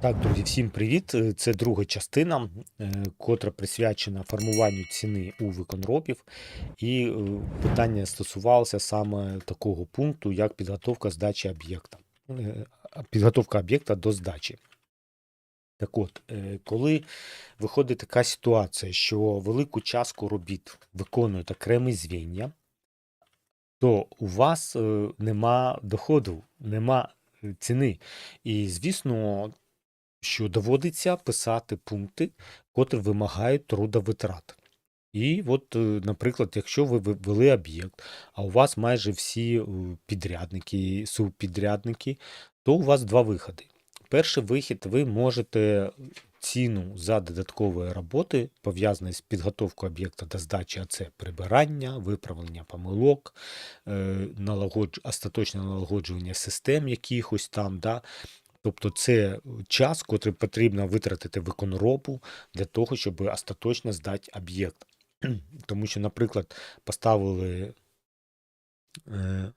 Так, друзі, всім привіт! Е, Це друга частина, е, котра присвячена формуванню ціни у виконробів. І е, питання стосувалося саме такого пункту, як підготовка здачі об'єкта. Підготовка об'єкта до здачі. Так от, коли виходить така ситуація, що велику частку робіт виконують окремі звіння, то у вас нема доходу, нема ціни. І, звісно, що доводиться писати пункти, котрі вимагають трудовитрат. І от, е, наприклад, якщо ви ввели об'єкт, а у вас майже всі е, підрядники, субпідрядники, то у вас два виходи. Перший вихід, ви можете ціну за додаткові роботи, пов'язані з підготовкою об'єкта до здачі, а це прибирання, виправлення помилок, е, налагодж... остаточне налагоджування систем якихось там, да, Тобто це час, котрий потрібно витратити виконробу для того, щоб остаточно здати об'єкт. Тому що, наприклад, поставили е,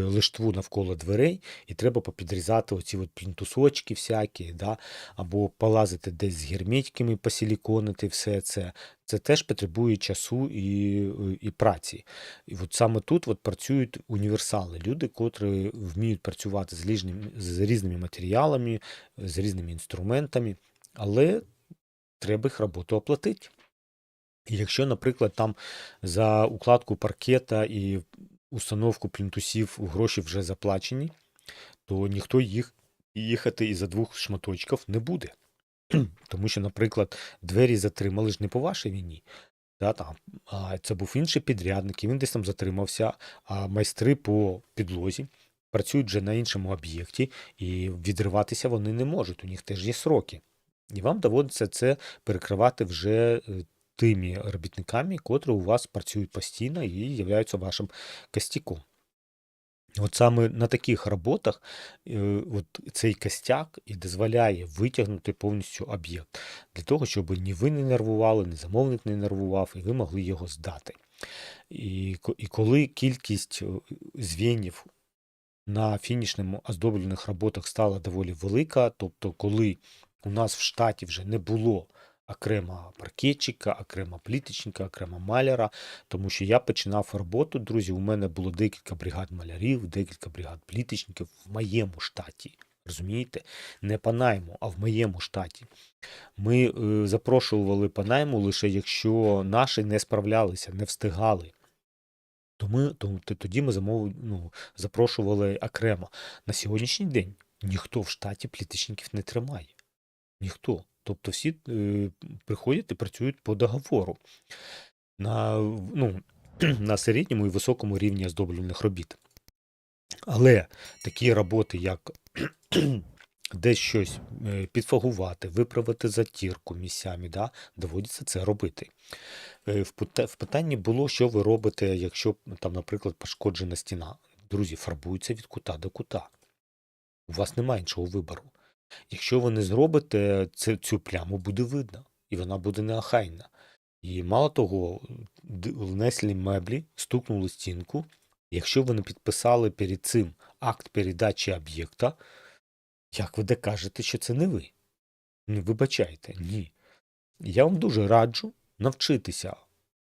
лиштву навколо дверей, і треба попідрізати оці от плінтусочки всякі, да? або полазити десь з герметиками, посиліконити все це. Це теж потребує часу і, і праці. І от саме тут от працюють універсали, люди, котрі вміють працювати з різними, з різними матеріалами, з різними інструментами, але треба їх роботу оплатити. І якщо, наприклад, там за укладку паркета і установку плінтусів гроші вже заплачені, то ніхто їх їхати із-за двох шматочків не буде. Тому що, наприклад, двері затримали ж не по вашій війні. Да, там, а це був інший підрядник, і він десь там затримався, а майстри по підлозі працюють вже на іншому об'єкті, і відриватися вони не можуть. У них теж є сроки. І вам доводиться це перекривати вже е, тими робітниками, котрі у вас працюють постійно і являються вашим костяком. От саме на таких роботах е, от цей костяк і дозволяє витягнути повністю об'єкт для того, щоб ні ви не нервували, ні замовник не нервував, і ви могли його здати. І, і коли кількість е, звенів на фінішному оздоблюваних роботах стала доволі велика, тобто, коли у нас в штаті вже не було окремо паркетчика, окремо пліточника, окремо маляра, тому що я починав роботу, друзі. У мене було декілька бригад малярів, декілька бригад пліточників в моєму штаті. Розумієте? Не по найму, а в моєму штаті. Ми е, запрошували по найму лише якщо наші не справлялися, не встигали. То ми, то, то- тоді ми замов, ну, запрошували окремо. На сьогоднішній день ніхто в штаті пліточників не тримає. Ніхто. Тобто всі е, приходять і працюють по договору на, ну, на середньому і високому рівні оздоблювальних робіт. Але такі роботи, як десь щось е, підфагувати, виправити затірку місцями, да, доводиться це робити. Е, в питанні було, що ви робите, якщо там, наприклад, пошкоджена стіна. Друзі, фарбується від кута до кута. У вас немає іншого вибору. Якщо ви не зробите, цю пляму буде видно, і вона буде неохайна. І мало того, внесли меблі, стукнули стінку. Якщо ви не підписали перед цим акт передачі об'єкта, як ви докажете, що це не ви? Ну, вибачайте, ні. Я вам дуже раджу навчитися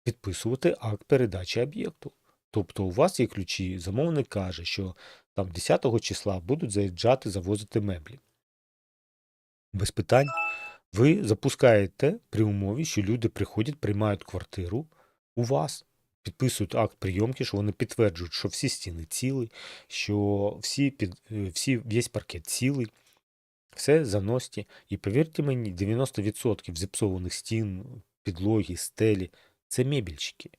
підписувати акт передачі об'єкту. Тобто у вас є ключі, замовник каже, що там 10 числа будуть заїжджати, завозити меблі. Без питань. Ви запускаєте при умові, що люди приходять, приймають квартиру у вас, підписують акт прийомки, що вони підтверджують, що всі стіни цілі, що всі під, е, всі, весь паркет цілий, все заності. І повірте мені, 90% зіпсованих стін, підлоги, стелі це мебельщики.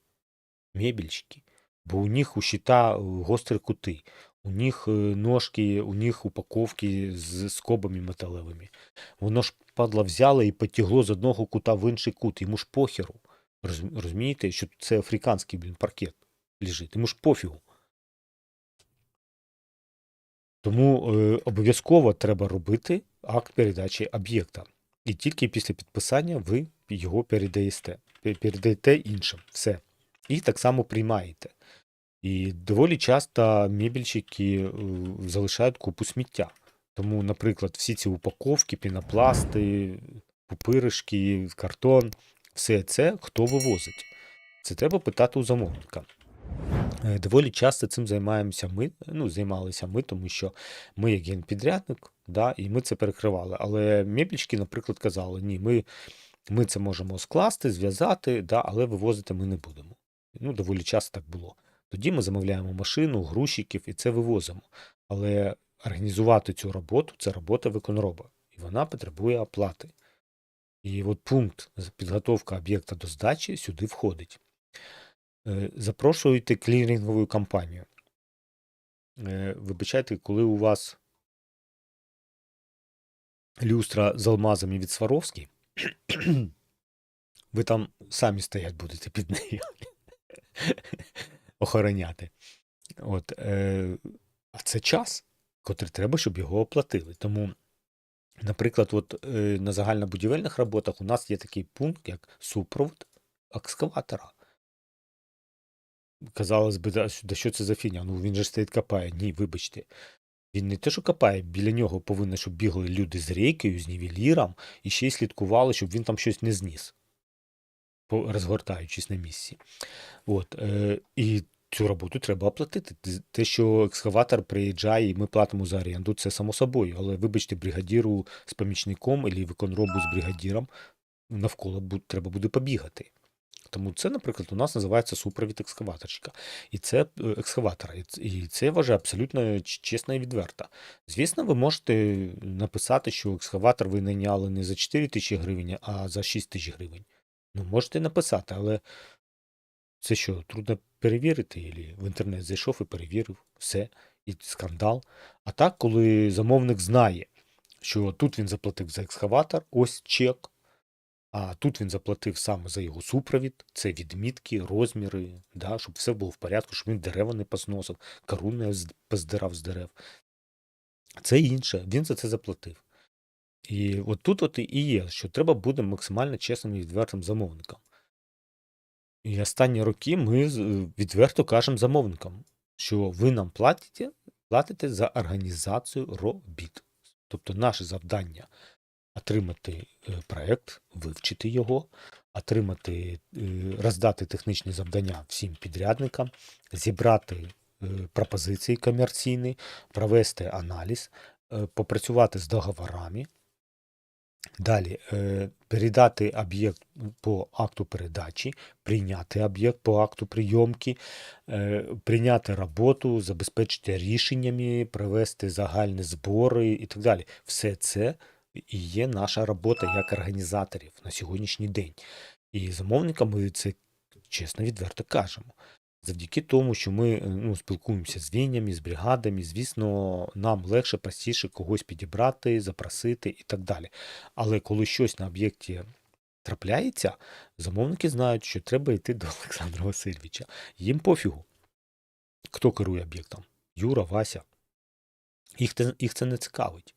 Мебельщики. Бо у них у щита гострі кути, у них е, ножки, у них упаковки з скобами металевими. Воно ж падла взяло і потягло з одного кута в інший кут. Йому ж похеру. Розумієте, що це африканський блін, паркет лежить. Йому ж пофігу. Тому е, обов'язково треба робити акт передачі об'єкта. І тільки після підписання ви його передаєте, передаєте іншим. Все. І так само приймаєте. І доволі часто мебельщики е, залишають купу сміття. Тому, наприклад, всі ці упаковки, пінопласти, пупиришки, картон, все це хто вивозить? Це треба питати у замовника. Е, Доволі часто цим займаємося ми, ну, займалися ми, тому що ми як генпідрядник, да, і ми це перекривали. Але меблічки, наприклад, казали, ні, ми, ми це можемо скласти, зв'язати, да, але вивозити ми не будемо. Ну, доволі часто так було. Тоді ми замовляємо машину, грузчиків і це вивозимо. Але організувати цю роботу це робота виконроба, і вона потребує оплати. І от пункт підготовка об'єкта до здачі сюди входить. Е, Запрошуйте клірингову компанію. Е, Вибачайте, коли у вас люстра з алмазами від Сваровський, ви там самі стоять будете під нею охороняти. От, е, а це час, котрий треба, щоб його оплатили. Тому, наприклад, от, е, на загальнобудівельних роботах у нас є такий пункт, як супровод екскаватора. Казалось би, да, що- це за фігня? Ну він же стоїть копає. Ні, вибачте. Він не те, що копає, біля нього повинно, щоб бігли люди з рейкою, з нівеліром, і ще й слідкували, щоб він там щось не зніс, розгортаючись на місці. От, е, і цю роботу треба оплатити. Те, що екскаватор приїжджає і ми платимо за оренду, це само собою. Але вибачте, бригадіру з помічником або виконробу з бригадіром навколо треба буде побігати. Тому це, наприклад, у нас називається супровід екскаваторщика. І це е, екскаватора. І це я вважаю абсолютно чесно і відверто. Звісно, ви можете написати, що екскаватор ви найняли не за 4 тисячі гривень, а за 6 тисяч гривень. Ну, можете написати, але це що, трудно перевірити? Ілі в інтернет зайшов і перевірив все, і скандал. А так, коли замовник знає, що тут він заплатив за екскаватор, ось чек, а тут він заплатив саме за його супровід, це відмітки, розміри, да, щоб все було в порядку, щоб він дерева не позносив, кору не поздирав з дерев. Це інше, він за це заплатив. І от тут от і є, що треба бути максимально чесним і відвертим замовником. І останні роки ми відверто кажемо замовникам, що ви нам платите, платите за організацію робіт. Тобто наше завдання отримати е, проект, вивчити його, отримати, е, роздати технічні завдання всім підрядникам, зібрати е, пропозиції комерційні, провести аналіз, е, попрацювати з договорами. Далі е, передати об'єкт по акту передачі, прийняти об'єкт по акту прийомки, е, прийняти роботу, забезпечити рішеннями, провести загальні збори і так далі. Все це і є наша робота як організаторів на сьогоднішній день. І замовникам ми це чесно відверто кажемо. Завдяки тому, що ми е, ну, спілкуємося з війнями, з бригадами, звісно, нам легше, простіше когось підібрати, запросити і так далі. Але коли щось на об'єкті трапляється, замовники знають, що треба йти до Олександра Васильовича. Їм пофігу, хто керує об'єктом. Юра, Вася. Їх, їх це не цікавить.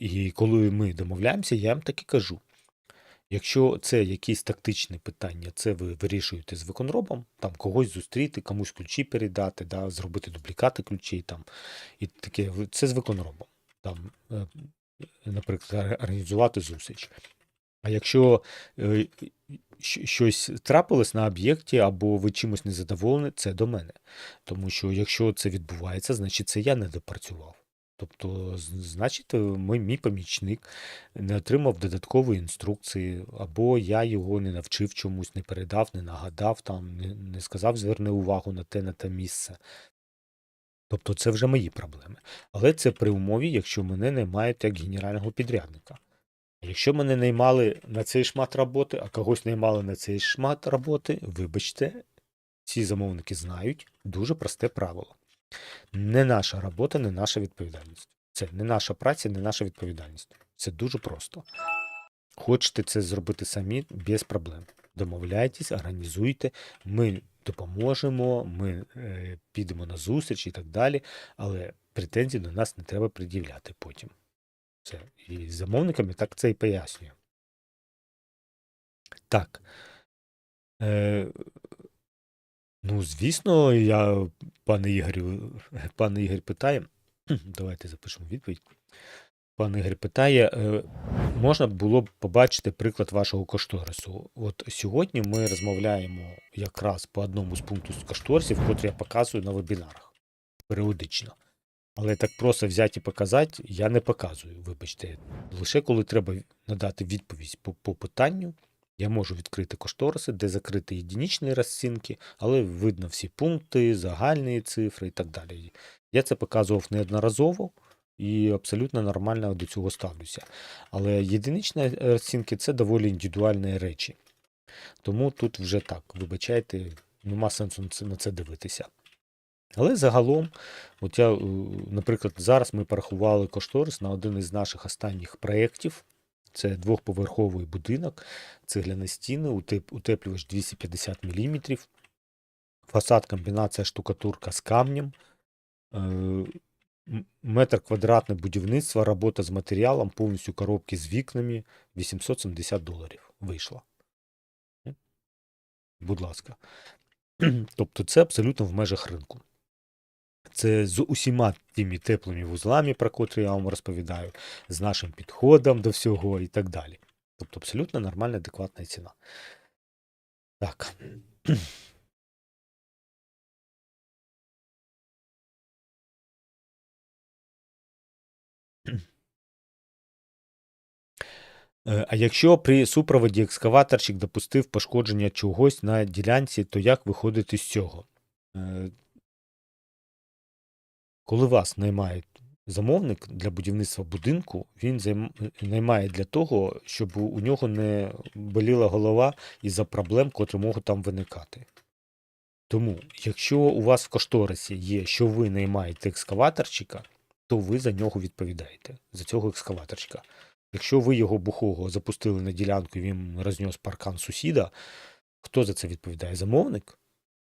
І коли ми домовляємося, я їм так і кажу. Якщо це якісь тактичні питання, це ви вирішуєте з виконробом, там когось зустріти, комусь ключі передати, да, зробити дублікати ключей там, і таке, це з виконробом. Там, е, наприклад, організувати зустріч. А якщо е, щось трапилось на об'єкті або ви чимось незадоволені, це до мене. Тому що якщо це відбувається, значить це я не допрацював. Тобто, значить, е, мій, мій помічник не отримав додаткової інструкції, або я його не навчив чомусь, не передав, не нагадав, там, не, не сказав, зверни увагу на те, на те місце. Тобто це вже мої проблеми. Але це при умові, якщо мене не мають як генерального підрядника. Якщо мене наймали на цей шмат роботи, а когось наймали на цей шмат роботи, вибачте, ці замовники знають дуже просте правило. Не наша робота, не наша відповідальність. Це не наша праця, не наша відповідальність. Це дуже просто. Хочете це зробити самі без проблем. Домовляйтесь, організуйте, ми допоможемо, ми е, підемо на зустріч і так далі, але претензій до нас не треба пред'являти потім. Це. І з замовниками так це і пояснюю. Так. Е, ну, звісно, я, пане Ігорю, пане Ігор питає, Давайте запишемо відповідь. Пан Ігор питає: е, можна було б побачити приклад вашого кошторису? От сьогодні ми розмовляємо якраз по одному з пунктів з кошторисів, котрі я показую на вебінарах періодично. Але так просто взяти і показати я не показую, вибачте. Лише коли треба надати відповідь по, по питанню, я можу відкрити кошториси, де закриті єдинічні розцінки, але видно всі пункти, загальні цифри і так далі. Я це показував неодноразово і абсолютно нормально до цього ставлюся. Але єдиничні розцінки це доволі індивідуальні речі. Тому тут вже так, вибачайте, нема сенсу на це- дивитися. Але загалом, от я, е, наприклад, зараз ми порахували кошторис на один із наших останніх проєктів. Це двохповерховий будинок, цегляні стіни, утеплювач 250 мм, фасад комбінація штукатурка з камнем, е, метр квадратне будівництво, робота з матеріалом, повністю коробки з вікнами, 870 доларів вийшло. М? Будь ласка. Тобто це абсолютно в межах ринку. Це з усіма тими теплими вузлами, про котрі я вам розповідаю, з нашим підходом до всього і так далі. Тобто абсолютно нормальна, адекватна ціна. Так. Е, А якщо при супроводі екскаваторщик допустив пошкодження чогось на ділянці, то як виходити з цього? Коли вас наймає замовник для будівництва будинку, він наймає для того, щоб у нього не боліла голова із-за проблем, котрі можуть там виникати. Тому, якщо у вас в кошторисі є, що ви наймаєте екскаваторщика, то ви за нього відповідаєте, за цього екскаваторщика. Якщо ви його бухого запустили на ділянку і він рознес паркан сусіда, хто за це відповідає? Замовник?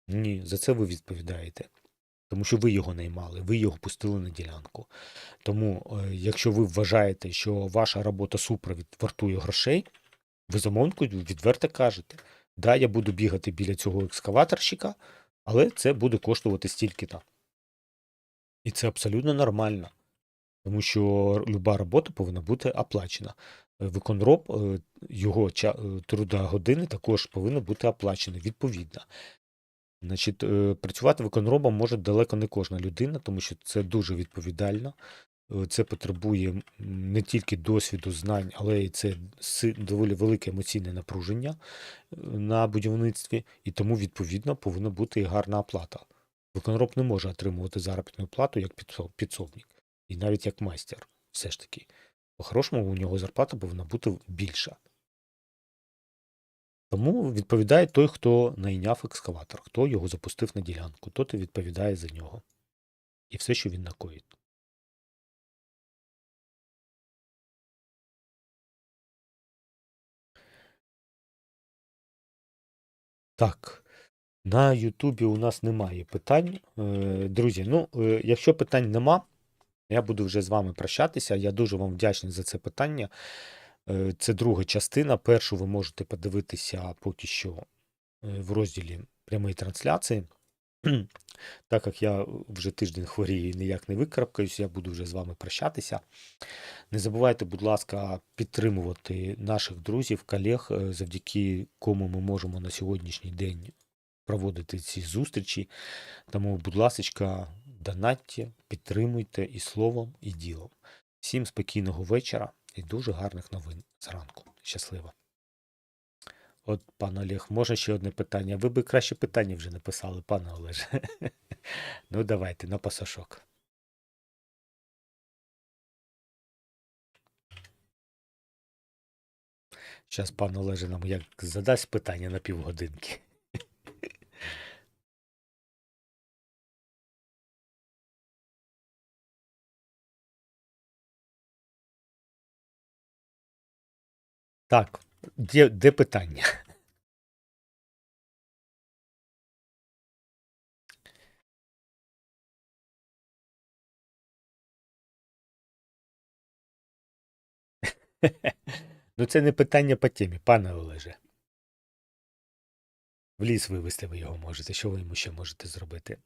Ні, за це ви відповідаєте. Тому що ви його наймали, ви його пустили на ділянку. Тому, е, якщо ви вважаєте, що ваша робота супровід вартує грошей, ви замовнику відверто кажете, да, я буду бігати біля цього екскаваторщика, але це буде коштувати стільки-то. І це абсолютно нормально, тому що люба робота повинна бути оплачена. Е, Виконроб, е, його труда години також повинно бути оплачені відповідно. Значить, е, працювати виконробом може далеко не кожна людина, тому що це дуже відповідально. Е, Це потребує не тільки досвіду, знань, але й це доволі велике емоційне напруження е, на будівництві, і тому, відповідно, повинна бути і гарна оплата. Виконроб не може отримувати заробітну плату як підсо- підсобник, і навіть як майстер, все ж таки. По-хорошому, у нього зарплата повинна бути більша. Тому відповідає той, хто найняв екскаватор, хто його запустив на ділянку, тот і відповідає за нього. І все, що він накоїть. Так, на Ютубі у нас немає питань. Е, Друзі, ну, е, якщо питань нема, я буду вже з вами прощатися. Я дуже вам вдячний за це питання. Е, Це друга частина. Першу ви можете подивитися поки що е, в розділі прямої трансляції. Так як я вже тиждень хворію і ніяк не викарабкаюсь, я буду вже з вами прощатися. Не забувайте, будь ласка, підтримувати наших друзів, колег, е, завдяки кому ми можемо на сьогоднішній день проводити ці зустрічі. Тому, будь ласка, донатьте, підтримуйте і словом, і ділом. Всім спокійного вечора і дуже гарних новин зранку. Щасливо. От, пан Олег, може ще одне питання? Ви би краще питання вже написали, пане Олеже. Ну, давайте, на пасашок. Зараз пан Олеже нам як задасть питання на півгодинки. Так, де, де питання? Ну, це не питання по темі, пане Олеже. В ліс вивезти ви його можете. Що ви йому ще можете зробити?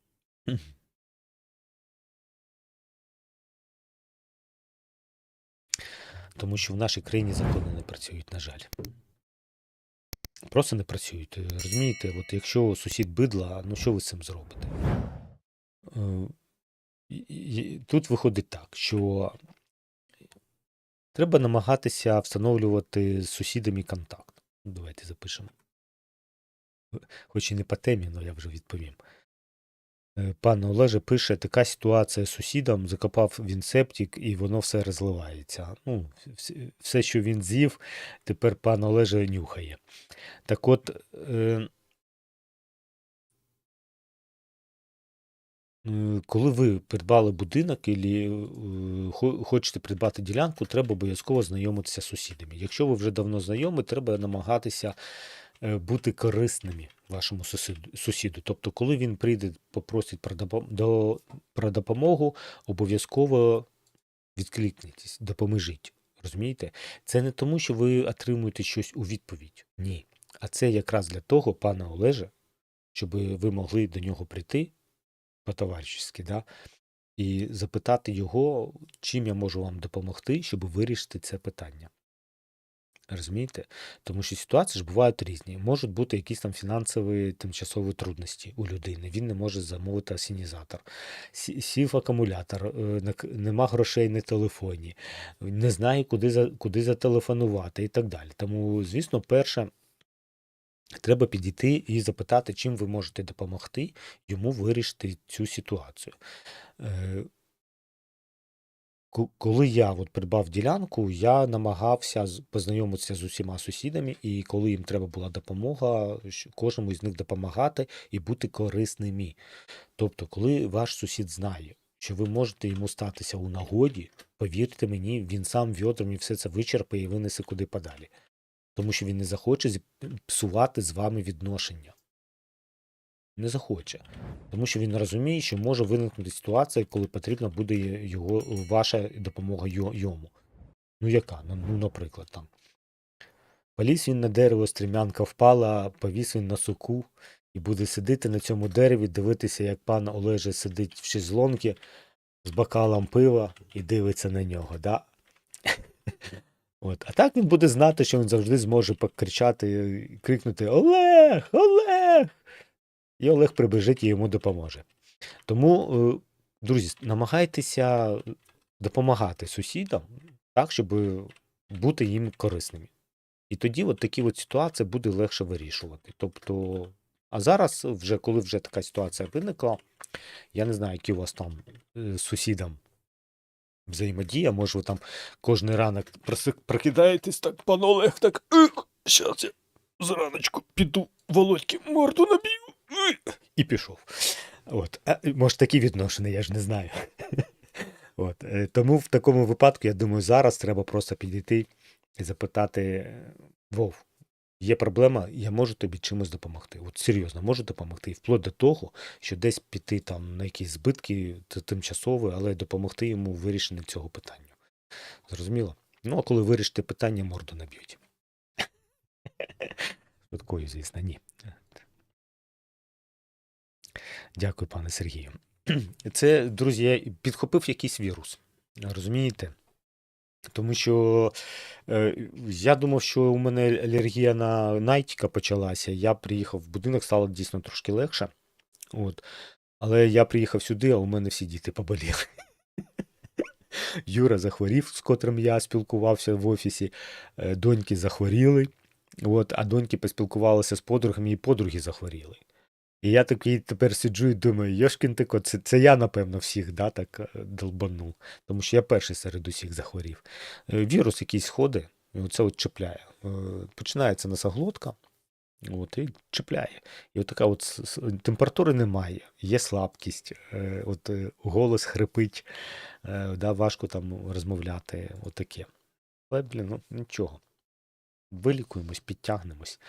Тому що в нашій країні закони не працюють, на жаль. Просто не працюють. Е, Розумієте, от якщо сусід бидла, ну що ви з цим зробите? Е, Тут виходить так, що треба намагатися встановлювати з сусідами контакт. Давайте запишемо. Хоч і не по темі, але я вже відповім. Е, Пан Олеже пише, така ситуація з сусідом, закопав він септик і воно все розливається. Ну, все, що він з'їв, тепер пан Олеже нюхає. Так от, е, е, коли ви придбали будинок і хочете придбати ділянку, треба обов'язково знайомитися з сусідами. Якщо ви вже давно знайомі, треба намагатися бути корисними вашому сусіду. сусіду. Тобто, коли він прийде, попросить про, допом- до, про допомогу, обов'язково відкликнітесь, допоможіть. Розумієте? Це не тому, що ви отримуєте щось у відповідь. Ні. А це якраз для того, пана Олеже, щоб ви могли до нього прийти по-товаришськи, да? і запитати його, чим я можу вам допомогти, щоб вирішити це питання. Розумієте? Тому що ситуації ж бувають різні. Можуть бути якісь там фінансові тимчасові трудності у людини. Він не може замовити асінізатор. Сів акумулятор, е, нема грошей на телефоні, не знає, куди, куди зателефонувати і так далі. Тому, звісно, перше, треба підійти і запитати, чим ви можете допомогти йому вирішити цю ситуацію. Ко- Коли я от придбав ділянку, я намагався з- познайомитися з усіма сусідами, і коли їм треба була допомога, кожному із них допомагати і бути корисними. Тобто, коли ваш сусід знає, що ви можете йому статися у нагоді, повірте мені, він сам відром і все це вичерпає і винесе куди подалі. Тому що він не захоче псувати з вами відношення. Не захоче. Тому що він розуміє, що може виникнути ситуація, коли потрібна буде його, ваша допомога йому. Ну яка? Ну, ну, наприклад, там. Поліз він на дерево, стрімянка впала, повіс він на суку і буде сидіти на цьому дереві, дивитися, як пан Олеже сидить в шезлонгі з бокалом пива і дивиться на нього. Да? От. А так він буде знати, що він завжди зможе покричати крикнути Олег! Олег! І Олег прибіжить і йому допоможе. Тому, е, друзі, намагайтеся допомагати сусідам так, щоб бути їм корисними. І тоді от такі от ситуації буде легше вирішувати. Тобто, а зараз, вже коли вже така ситуація виникла, я не знаю, які у вас там е, з сусідом взаємодія, може, ви там кожен ранок прокидаєтесь так, пан Олег, так, зараз я зраночку піду Володьки морду наб'ю. І пішов. От. А, може, такі відношення, я ж не знаю. От. е, Тому в такому випадку, я думаю, зараз треба просто підійти і запитати: е, Вов, є проблема, я можу тобі чимось допомогти. От серйозно, можу допомогти. І вплоть до того, що десь піти там на якісь збитки тимчасові, але допомогти йому в вирішенні цього питання. Зрозуміло? Ну, а коли вирішите питання, морду наб'ють. Швидкою, звісно, ні. Дякую, пане Сергію. Це, друзі, я підхопив якийсь вірус. Розумієте? Тому що е, я думав, що у мене алергія на найтіка почалася. Я приїхав в будинок, стало дійсно трошки легше. От. Але я приїхав сюди, а у мене всі діти поболіли. Юра захворів, з котрим я спілкувався в офісі. е, Доньки захворіли. От, а доньки поспілкувалися з подругами, і подруги захворіли. І я такий тепер сиджу і думаю, Йошкін тако, це, це я, напевно, всіх да, так е, долбанув. Тому що я перший серед усіх захворів. Е, Вірус якийсь ходить, і оце от чіпляє. Е, Починається носоглотка, от, і чіпляє. І от така от температури немає, є слабкість, от голос хрипить, да, важко там розмовляти, отаке. Але, блін, ну нічого. Вилікуємось, підтягнемось.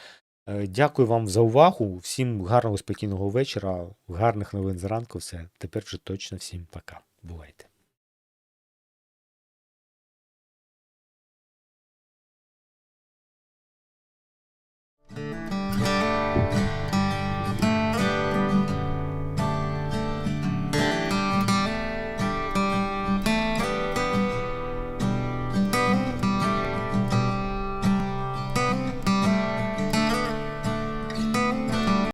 Е, дякую вам за увагу. Всім гарного спокійного вечора, гарних новин зранку. Все. Тепер вже точно всім пока. Бувайте.